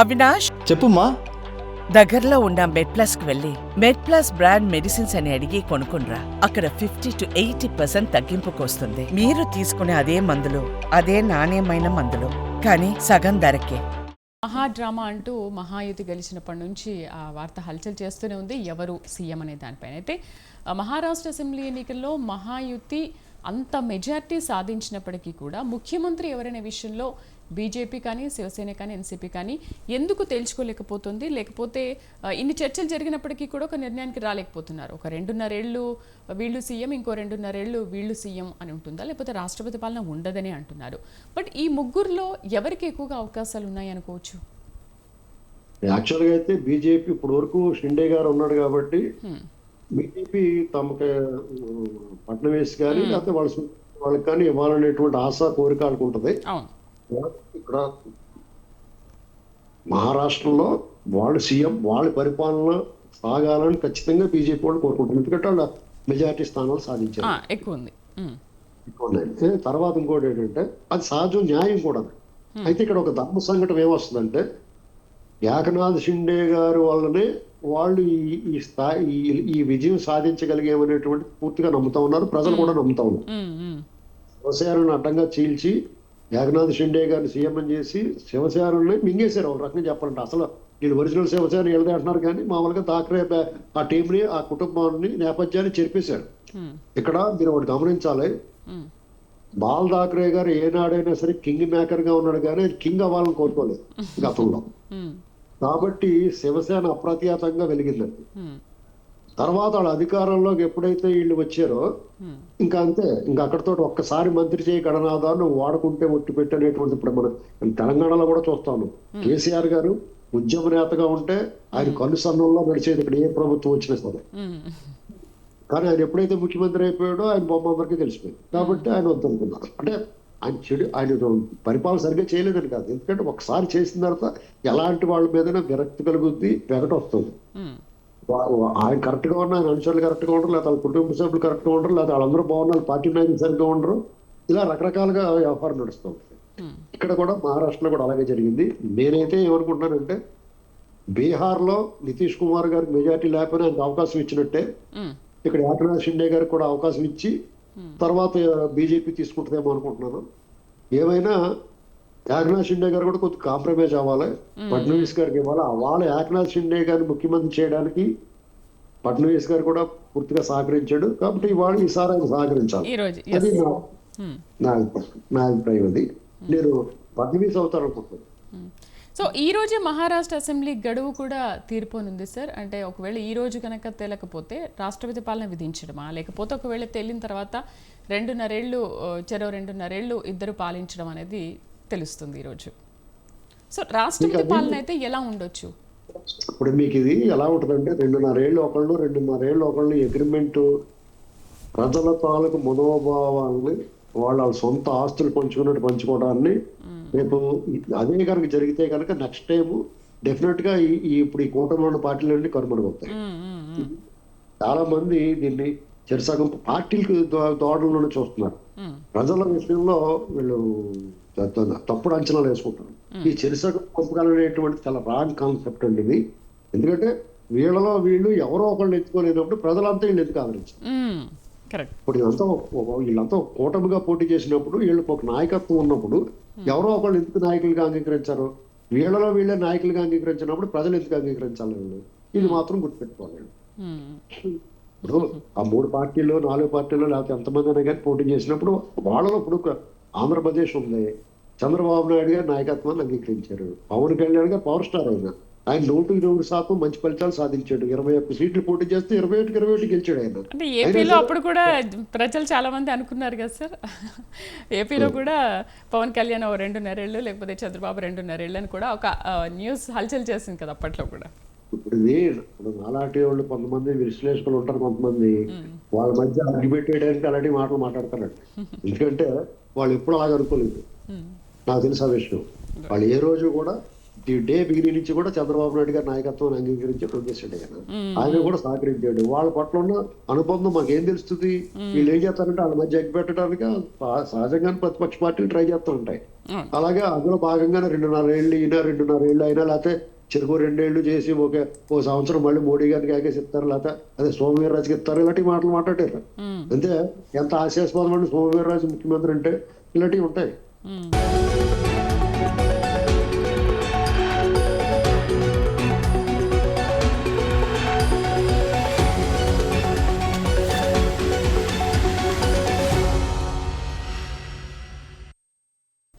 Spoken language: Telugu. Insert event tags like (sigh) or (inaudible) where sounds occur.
అవినాష్? చెప్పుమా దగ్గరలో ఉన్న మెడ్ ప్లస్కు వెళ్ళి మెడ్ ప్లస్ బ్రాండ్ మెడిసిన్స్ అని అడిగి కొనుక్కునరా అక్కడ ఫిఫ్టీ టు ఎయిటీ పర్సెంట్ తగ్గింపుకు వస్తుంది మీరు తీసుకునే అదే మందులు అదే నాణ్యమైన మందులు కానీ సగం ధరకే. మహా డ్రామా అంటూ మహాయుతి గెలిచినప్పటి నుంచి ఆ వార్త హల్చల్ చేస్తూనే ఉంది. ఎవరు సీఎం అనే దానిపైన అయితే మహారాష్ట్ర అసెంబ్లీ ఎన్నికల్లో మహాయుతి అంత మెజార్టీ సాధించినప్పటికీ కూడా ముఖ్యమంత్రి ఎవరనే విషయంలో బీజేపీ కానీ శివసేన కానీ ఎన్సీపీ కానీ ఎందుకు తేల్చుకోలేకపోతుంది? లేకపోతే ఇన్ని చర్చలు జరిగినప్పటికీ కూడా ఒక నిర్ణయానికి రాలేకపోతున్నారు. ఒక రెండున్నరేళ్ళు వీళ్ళు సీఎం ఇంకో రెండున్నరేళ్ళు వీళ్ళు సీఎం అని ఉంటుందా? లేకపోతే రాష్ట్రపతి పాలన ఉండదని అంటున్నారు. బట్ ఈ ముగ్గురులో ఎవరికి ఎక్కువగా అవకాశాలు ఉన్నాయి అనుకోవచ్చు? యాక్చువల్గా అయితే బీజేపీ ఇప్పటి వరకు షిండే గారు ఉన్నాడు కాబట్టి బీజేపీ తమకి ఉమ్, ఫడ్నవీస్ కానీ లేకపోతే వాళ్ళ వాళ్ళకి కానీ ఇవ్వాలనేటువంటి ఆశ కోరిక ఉంటుంది ఇక్కడ మహారాష్ట్రలో వాళ్ళు సీఎం వాళ్ళ పరిపాలన సాగాలని ఖచ్చితంగా బీజేపీ వాళ్ళు కోరుకుంటున్నారు ఎందుకంటే వాళ్ళ మెజారిటీ స్థానాలు సాధించారు. ఎక్కువ ఉంది. ఏ, తర్వాత ఇంకోటి ఏంటంటే అది సహజం న్యాయం కూడా అయితే ఇక్కడ ఒక ధర్మ సంఘటన ఏమొస్తుందంటే ఏకనాథ్ షిండే గారి వల్లనే వాళ్ళు ఈ ఈ స్థాయి ఈ- విజయం సాధించగలిగేమనేటువంటి పూర్తిగా నమ్ముతా ఉన్నారు. ప్రజలు కూడా నమ్ముతా ఉన్నారు. శివసేనను అడ్డంగా చీల్చి ఏకనాథ్ షిండే గారిని సీఎం చేసి శివసేనని మింగేశారు ఒక రకంగా చెప్పాలంటే. అసలు వీళ్ళు ఒరిజినల్ శివసేన వెళ్తే అంటున్నారు కానీ మామూలుగా థాకరే ఆ టీంని ఆ కుటుంబాన్ని నేపథ్యాన్ని చెరిపేశారు. ఇక్కడ మీరు ఒకటి గమనించాలి. బాల్ ఠాకరే గారు ఏనాడైనా సరే కింగ్ మేకర్గా ఉన్నాడు కానీ కింగ్ అవ్వాలని కోరుకోలేదు (laughs) గతంలో. కాబట్టి శివసేన అప్రతిహతంగా వెలిగిందండి తర్వాత వాళ్ళ అధికారంలోకి ఎప్పుడైతే వీళ్ళు వచ్చారో ఇంకా అంతే ఇంకా అక్కడతో ఒక్కసారి మంత్రి చేయి గణనాథాన్ని వాడుకుంటే ఒట్టు పెట్టనేటువంటి ఇప్పుడు మనం తెలంగాణలో కూడా చూస్తాను కేసీఆర్ గారు ఉద్యమ నేతగా ఉంటే ఆయన కళ్ళు సన్నంలో నడిచేది ఇక్కడ ఏ ప్రభుత్వం వచ్చినా సరే. కానీ ఆయన ఎప్పుడైతే ముఖ్యమంత్రి అయిపోయాడో ఆయన బొమ్మ అందరికీ తెలిసిపోయింది. కాబట్టి ఆయన వద్దనుకున్నారు. అంటే ఆయన చెడు ఆయన పరిపాలన సరిగ్గా చేయలేదని కాదు. ఎందుకంటే ఒకసారి చేసిన తర్వాత ఎలాంటి వాళ్ళ మీదైనా విరక్తి కలుగుద్ది వెగట వస్తుంది. ఆయన కరెక్ట్గా ఉన్నా ఆయన అనుచరులు కరెక్ట్గా ఉండరు లేదా వాళ్ళ కుటుంబ సభ్యులు కరెక్ట్గా ఉండరు లేదా వాళ్ళందరూ బాగున్నారు పార్టీ నాయకులు సరిగ్గా ఉండరు. ఇలా రకరకాలుగా వ్యవహారం నడుస్తూ ఉంటుంది ఉమ్, ఇక్కడ కూడా మహారాష్ట్రలో కూడా అలాగే జరిగింది. నేనైతే ఏమనుకుంటున్నానంటే బీహార్లో నితీష్ కుమార్ గారికి మెజార్టీ లేకపోయినా ఆయనకు అవకాశం ఇచ్చినట్టే. ఇక్కడ ఏకనాథ్ షిండే గారికి కూడా అవకాశం ఇచ్చి తర్వాత బీజేపీ తీసుకుంటుందేమో అనుకుంటున్నాను. ఏమైనా ఏకనాథ్ షిండే గారు కూడా కొద్దిగా కాంప్రమైజ్ అవ్వాలి. ఫడ్నవీస్ గారికి ఇవ్వాలి. వాళ్ళ ఏకనాథ్ షిండే గారిని ముఖ్యమంత్రి చేయడానికి ఫడ్నవీస్ గారు కూడా పూర్తిగా సహకరించాడు. కాబట్టి ఇవాళ ఈసారి ఆయన సహకరించాలి. అది నా అభిప్రాయం. నా అభిప్రాయం అది. నేను ఫడ్నవీస్ అవుతారు అనుకుంటున్నాను. సో ఈ రోజే మహారాష్ట్ర అసెంబ్లీ గడువు కూడా తీర్పోనుంది సార్. అంటే ఒకవేళ ఈ రోజు కనుక తేలకపోతే రాష్ట్రపతి పాలన విధించడమా? లేకపోతే ఒకవేళ తేలిన తర్వాత రెండున్నరేళ్ళు చెరో రెండున్నరేళ్ళు ఇద్దరు పాలించడం అనేది తెలుస్తుంది ఈరోజు సో రాష్ట్రపతి పాలన అయితే ఎలా ఉండొచ్చు? ఇప్పుడు మీకు ఇది ఎలా ఉంటుందంటే రెండున్నరేళ్ళు ఒకళ్ళు రెండున్నరేళ్ళు ఒకళ్ళు అగ్రిమెంట్ ప్రజల తాలూకు మనోభావాల్ని వాళ్ళ సొంత ఆస్తులు పంచుకున్నట్టు పంచుకోవడాన్ని రేపు అదే కనుక జరిగితే కనుక నెక్స్ట్ టైం డెఫినెట్గా ఈ ఇప్పుడు ఈ కూటమిలో ఉన్న పార్టీలన్నీ కనుమరుగవుతాయి చాలా మంది దీన్ని చెరసగం పార్టీలకు దోడలను చూస్తున్నారు. ప్రజల విషయంలో వీళ్ళు తప్పుడు అంచనాలు వేసుకుంటారు. ఈ చెరుసగం పంపకాలు అనేటువంటి చాలా రాంగ్ కాన్సెప్ట్ అండి ఇది. ఎందుకంటే వీళ్ళలో వీళ్ళు ఎవరో ఒకళ్ళు ఎత్తుకోలేనప్పుడు ప్రజలంతా వీళ్ళు ఎందుకు ఆదరించారు? కరెక్ట్ ఇప్పుడు ఒక- వీళ్ళంతా కూటమిగా పోటీ చేసినప్పుడు వీళ్ళకి ఒక నాయకత్వం ఉన్నప్పుడు ఎవరో ఒకళ్ళు ఎందుకు నాయకులుగా అంగీకరించారు? వీళ్ళలో వీళ్ళే నాయకులుగా అంగీకరించినప్పుడు ప్రజలు ఎందుకు అంగీకరించాలి ఇది మాత్రం గుర్తుపెట్టుకోవాలి. ఉమ్, ఇప్పుడు ఆ మూడు పార్టీలు నాలుగు పార్టీలు లేకపోతే ఎంతమంది అయినా కానీ పోటీ చేసినప్పుడు వాళ్ళలో ఇప్పుడు ఒక ఆంధ్రప్రదేశ్ ఉంది. చంద్రబాబు నాయుడు గారు నాయకత్వాన్ని అంగీకరించారు. పవన్ కళ్యాణ్ గారు పవర్ స్టార్ ఆయన ఆయన నూటికి నూరు శాతం మంచి ఫలితాలు సాధించాడు. ఇరవై ఒక్క సీట్లు పోటీ చేస్తే ఇరవై ఒకటికి ఇరవై ఒకటి గెలిచాడు ఆయన. అంటే ఏపీలో అప్పుడు కూడా ప్రజలు చాలా మంది అనుకున్నారు కదా సార్. ఏపీలో కూడా పవన్ కళ్యాణ్ ఓ రెండున్నరేళ్ళు లేకపోతే చంద్రబాబు రెండున్నరేళ్ళు అని కూడా ఒక న్యూస్ హల్చల్ చేసింది కదా అప్పట్లో కూడా. ఇప్పుడు ఇది ఇప్పుడు నాలాంటి వాళ్ళు కొంతమంది విశ్లేషకులు ఉంటారు కొంతమంది. వాళ్ళ మధ్య అగ్గిపెట్టి వేయడానికి అలాంటి మాటలు మాట్లాడతారండి ఎందుకంటే వాళ్ళు ఎప్పుడు అలాగ అనుకోలేదు నాకు తెలుసు ఆ విషయం. వాళ్ళు ఏ రోజు కూడా డే బిగినింగ్ నుంచి కూడా చంద్రబాబు నాయుడు గారి నాయకత్వాన్ని అంగీకరించి ప్రొడ్యూసర్ ఆయన ఆయన కూడా సహకరించాడు. వాళ్ళ పట్ల ఉన్న అనుబంధం మాకు ఏం తెలుస్తుంది వీళ్ళు ఏం చేస్తారంటే వాళ్ళ మధ్య ఎగ్గి పెట్టడానికి సహ- సహజంగానే ప్రతిపక్ష పార్టీలు ట్రై చేస్తూ ఉంటాయి. అలాగే అందులో భాగంగానే రెండున్నర ఏళ్ళు ఈయన రెండున్నర ఏళ్ళు అయినా లేకపోతే చెరుకు రెండేళ్ళు చేసి ఒక ఓ సంవత్సరం మళ్ళీ మోడీ గారికి ఆగేసి ఇస్తారు లేకపోతే అదే సోమవీర్రాజుకి ఇస్తారు ఇలాంటి మాటలు మాట్లాడారు. అంతే. ఎంత ఆశాస్పదం అంటే సోమవీర్రాజు ముఖ్యమంత్రి అంటే ఇలాంటివి ఉంటాయి.